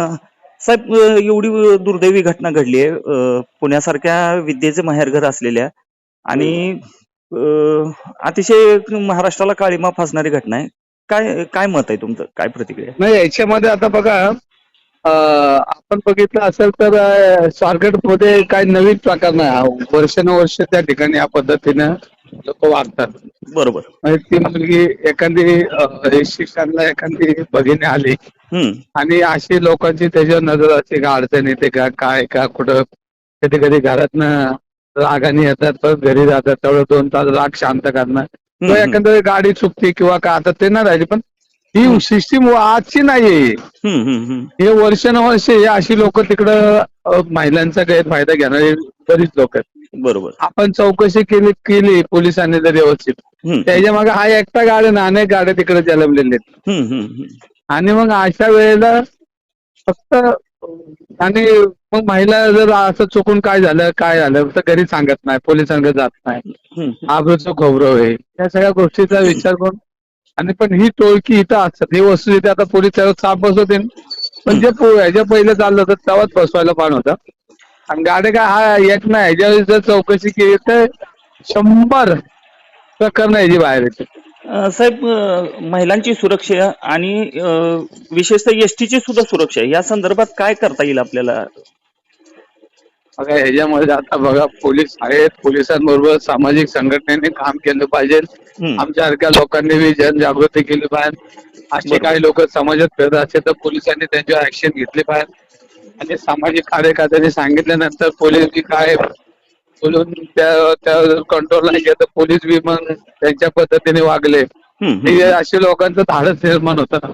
साहेब एवढी दुर्दैवी घटना घडली आहे. पुण्यासारख्या विद्येचे माहेरघर असलेल्या आणि अतिशय महाराष्ट्राला काळीमा फासणारी घटना आहे. काय काय मत आहे तुमचं? काय प्रतिक्रिया? नाही याच्यामध्ये आता बघा आपण बघितलं असेल तर स्वारगेटमध्ये काही नवीन प्रकार नाही. वर्षानुवर्ष त्या ठिकाणी या पद्धतीनं लोक वागतात. बरोबर. म्हणजे ती मुलगी एखादी शिक्षणाला एखादी भगिनी आली आणि अशी लोकांची त्याच्यावर नजर असते का अडचण येते का काय का कुठं? कधी कधी घरातनं रागाने येतात परत घरी जातात तेवढं दोन तास राग शांत करणं किंवा. एखादी गाडी चुकते किंवा का आता ते नाही राहिली पण ही सिस्टीम आजची नाहीये. हे वर्षानुवर्ष हे अशी लोक तिकडं महिलांचा गैरफायदा घेणारे बरीच लोक आहेत. बरोबर. आपण चौकशी केली केली पोलिसांनी जर व्यवस्थित. त्याच्यामागे हा एकटा गाड्या ना अनेक गाड्या तिकडे जलमलेले आहेत. आणि मग अशा वेळेला फक्त आणि मग महिला जर असं चुकून काय झालं काय झालं तर घरी सांगत नाही पोलिसांकडे जात नाही. आबरूचं गौरव आहे या सगळ्या गोष्टीचा विचार करून आणि पण ही टोळकी इथं असतात ही वस्तू इथे आता पोलीस त्यावर साफ बसवते पण जे ह्याच्या पहिले चाललं होतं तेव्हाच बसवायला पाहिजे होतं. आणि गाडी काय हा एक नाही ह्याच्यावेळी जर चौकशी केली तर शंभर प्रकरणं ह्याची बाहेर येते साहेब महिलांची सुरक्षा आणि विशेषतः एसटीची सुद्धा सुरक्षा या संदर्भात काय करता येईल आपल्याला? बघा ह्याच्यामध्ये आता बघा पोलीस आहेत. पोलिसांबरोबर सामाजिक संघटनेने काम केलं पाहिजे. आमच्यासारख्या लोकांनी बी जनजागृती केली पाहिजे. असे. काही लोक समाजात फिरत असतील तर पोलिसांनी त्यांच्यावर ऍक्शन घेतली पाहिजे. आणि सामाजिक कार्यकर्त्यांनी सांगितल्यानंतर पोलीस काय बोलून त्या त्या कंट्रोल नाही तर पोलीस बी मग त्यांच्या पद्धतीने वागले. हे असे लोकांचं धाडस निर्माण होतं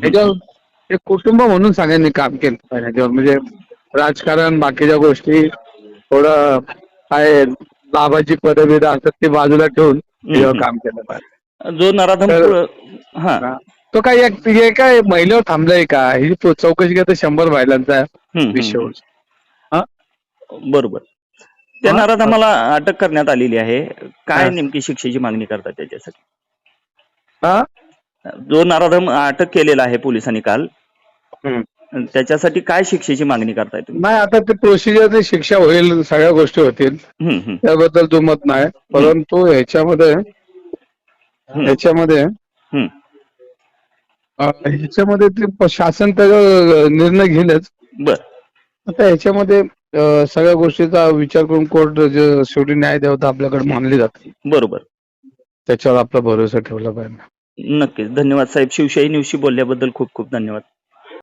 त्याच्यावर एक कुटुंब म्हणून सगळ्यांनी काम केलं पाहिजे. त्याच्यावर म्हणजे राजकारण बाकीच्या गोष्टी थोडं काय लाभाची पदवी असतात ती बाजूला ठेवून त्याच्यावर काम केलं पाहिजे. जो नराधम. तो काय एक काय महिलेवर थांबलाय का? ही तो चौकशी करता शंभर महिलांचा विषय. बरोबर. त्या हा? नराधमाला अटक करण्यात आलेली आहे. काय. नेमकी शिक्षेची मागणी करतात त्याच्यासाठी? जो नराधम अटक केलेला आहे पोलिसांनी काल. त्याच्यासाठी काय शिक्षेची मागणी करताय नाही आता ते प्रोसिजरची शिक्षा होईल सगळ्या गोष्टी होतील. त्याबद्दल दुमत नाही. परंतु ह्याच्यामध्ये ह्याच्यामध्ये ह्याच्यामध्ये ते शासन त्याचा निर्णय घेईलच. बर. आता ह्याच्यामध्ये सगळ्या गोष्टीचा विचार करून कोर्ट जे शेवटी न्याय देवता आपल्याकडे मानली जाते. बरोबर. त्याच्यावर आपला भरोसा ठेवला पाहिजे. नक्कीच. धन्यवाद साहेब. शिवशाही न्यूजशी बोलल्याबद्दल खूप खूप धन्यवाद.